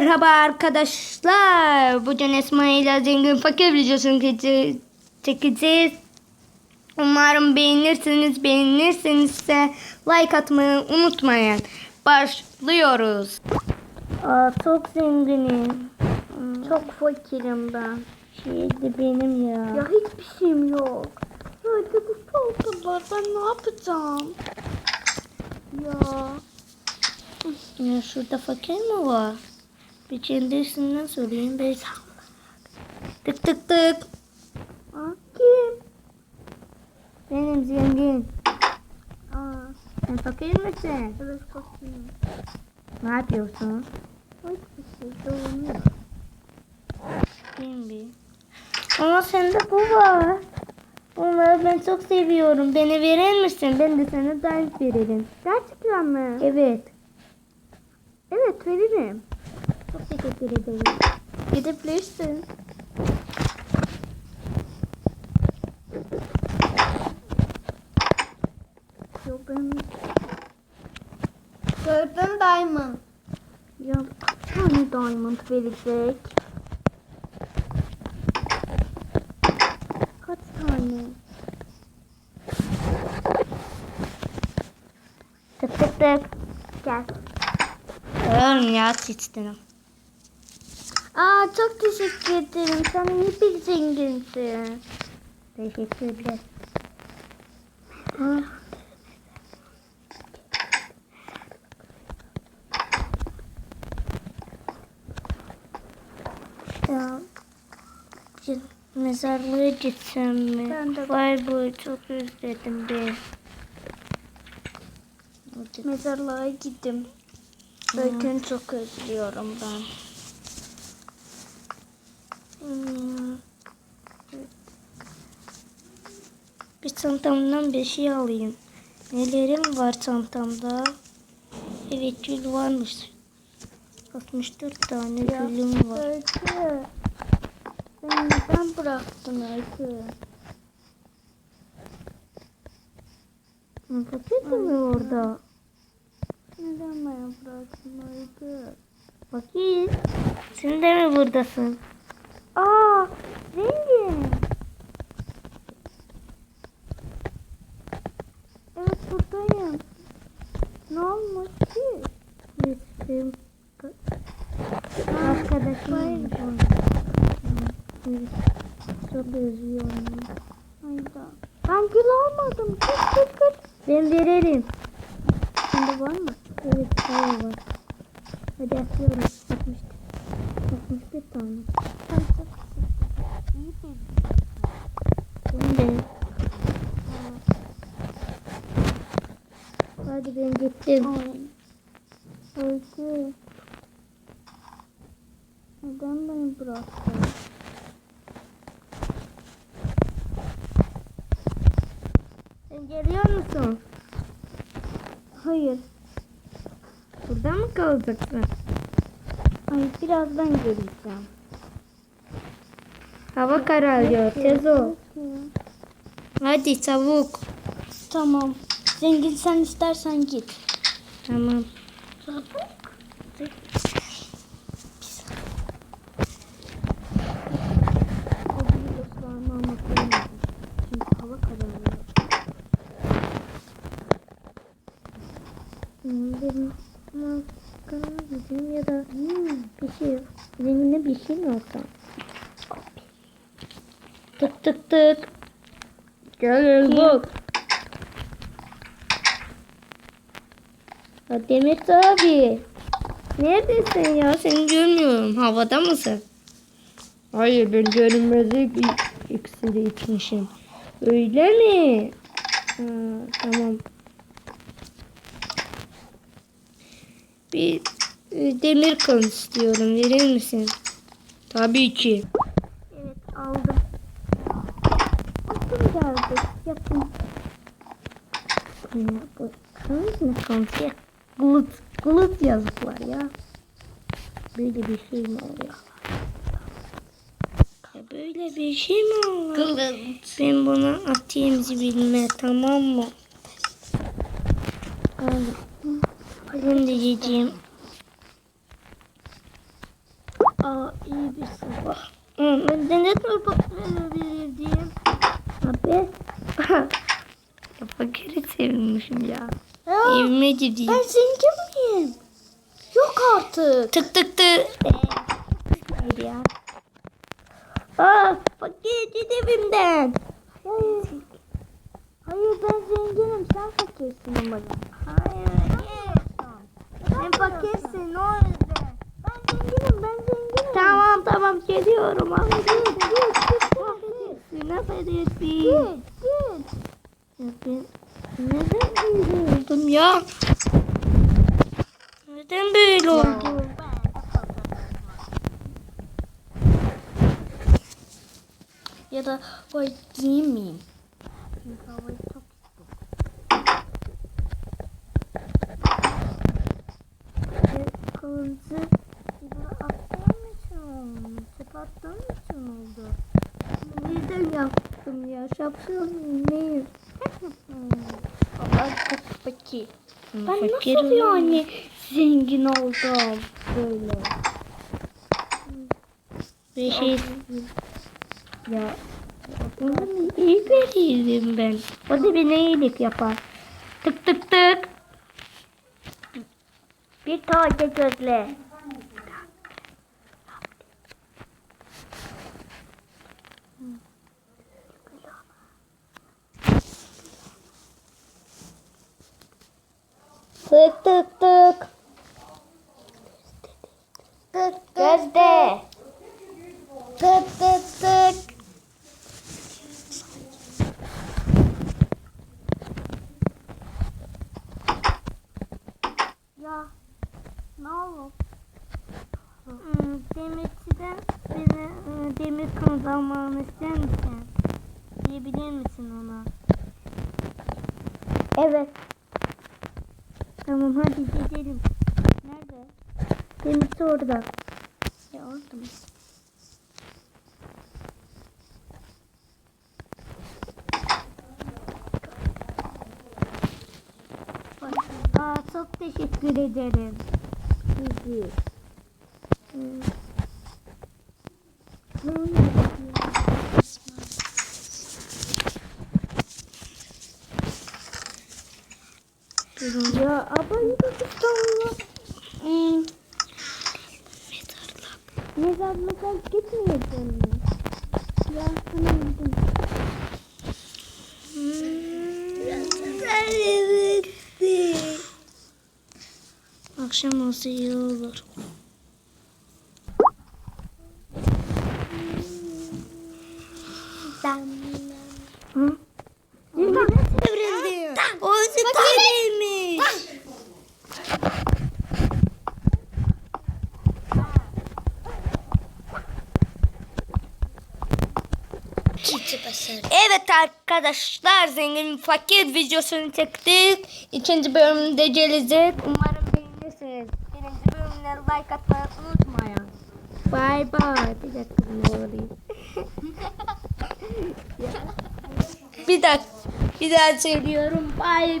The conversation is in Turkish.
Merhaba arkadaşlar. Bugün Esma ile Zengin Fakir videosunu çeke- çekeceğiz. Umarım beğenirsiniz. Beğenirseniz de like atmayı unutmayın. Başlıyoruz. Aa, çok zenginim. Çok fakirim ben. Şeydi benim ya. Ya hiçbir şeyim yok. Ya bu paltolar ben ne yapacağım? Ya Ya şurada fakir mi var? Bir kendisinden sorayım. Ben... Tık tık tık. Aa, kim? Benim zengin. Aa, Sen fakir misin? evet fakirim. Ne yapıyorsun? Hiçbir şey doğmuyor. Kim bir? Ama sende bu var. Bunları ben çok seviyorum. Beni verir misin? Ben de sana dahil veririm. Gerçekten mi? Evet. Evet veririm. Teşekkür ederim. Gidebilirsin. Yok ben... Diamond. Ya kaç tane diamond verecek? Kaç tane? Tık tık tık. Gel. Oğlum ya sıçtım. Aa çok teşekkür ederim. Sen iyi bir zenginsin. Teşekkürler. Ah. Ya mezarlığa gitsem mi? Ben de- Vay be çok özledim ben. Mezarlığa gittim. Öykünü çok özlüyorum ben. Hmm. Bir çantamdan bir şey alayım. Nelerim var çantamda? Evet gül varmış. 64 tane gülüm var. Öykü. Beni neden bıraktın Öykü? Paket mi orada? Neden beni bıraktın Öykü? Bakayım. Sen de mi buradasın? Aa, zengin. Evet buradayım. Ne olmuş ki? Bizim arkadaşım. Çok özlüyorum. Hayda. Ben gül almadım. Kız kız kız. Ben veririm. Sende var mı? Evet, hayır var. Hadi atıyorum. 60, 61 tane. Çok iyi bir Ben de. Hadi ben gittim. Öykü. Neden beni bıraktın? Sen geliyor musun? Hayır. Burada mı kalacaksın? Ay birazdan geleceğim. Hava kararıyor. Tez ol. Hadi çabuk. Tamam. Zengin sen istersen git. Tamam. Maskara gideyim ya da hmm, bir şey. Zenginde bir şey mi olsa? Tık tık tık. Gel bak. Demet abi. Neredesin ya? Seni görmüyorum. Havada mısın? Hayır ben görünmezlik iksiri içmişim. Öyle mi? Ha, tamam. Bir e, demir kan istiyorum. Verir misin? Tabii ki. Evet aldım. Aklım geldi. Yapın. Ya bu kız ne kanıtı ya? Glut, glut yazıklar ya. Böyle bir şey mi oluyor? Böyle bir şey mi olur? Kılıç. Ben buna atayım zibilme tamam mı? Ben de yiyeceğim. Aa iyi bir sabah. Ben de ne tür bakmaya verirdim? Abi. ya fakiri sevinmişim ya. Ya, Evime gideyim. ben zengin miyim? Yok artık. Tık tık tık. Hayır ya. Aa fakir git evimden. Hayır. Hayır ben zenginim sen fakirsin umarım. Hayır. Sen fakirsin o yüzden. Ben zenginim ben zenginim. Tamam tamam geliyorum. Git git git affedersin affedersin. git git. Ya ben neden böyle oldum ya? Neden böyle oldum? Ya da vay giymeyeyim. Çünkü Şapşal neyim? Allah fakir. Ben fakirim nasıl yani zengin oldum böyle. Bir şey ya ona iyi biriydim ben. O da bana iyilik yapar. Tık tık tık. Bir taze gözle. Tık tık tık. Tık Gözde. tık tık tık. Ya ne olur? Hmm, Demirçiden beni e, demir kazanmamı ister misin? Diyebilir misin ona? Evet. Tamam hadi gidelim. Nerede? Demirci orada. Ya orada mı? Aa, çok teşekkür ederim. Sizi. Ya abla yürü İstanbul'a. Hmm. Mezar mezar gitmeyeceğim mi? Ya sana gidin. Akşam olsa iyi olur. Hı? Evrildi. O değilmiş. Evet arkadaşlar zengin fakir videosunu çektik. İkinci bölümde gelecek. Umarım beğenirsiniz. Birinci bölümde like atmayı unutmayın. Bye bye. Bir dakika ne alayım. bir dakika. Bir daha söylüyorum. Bye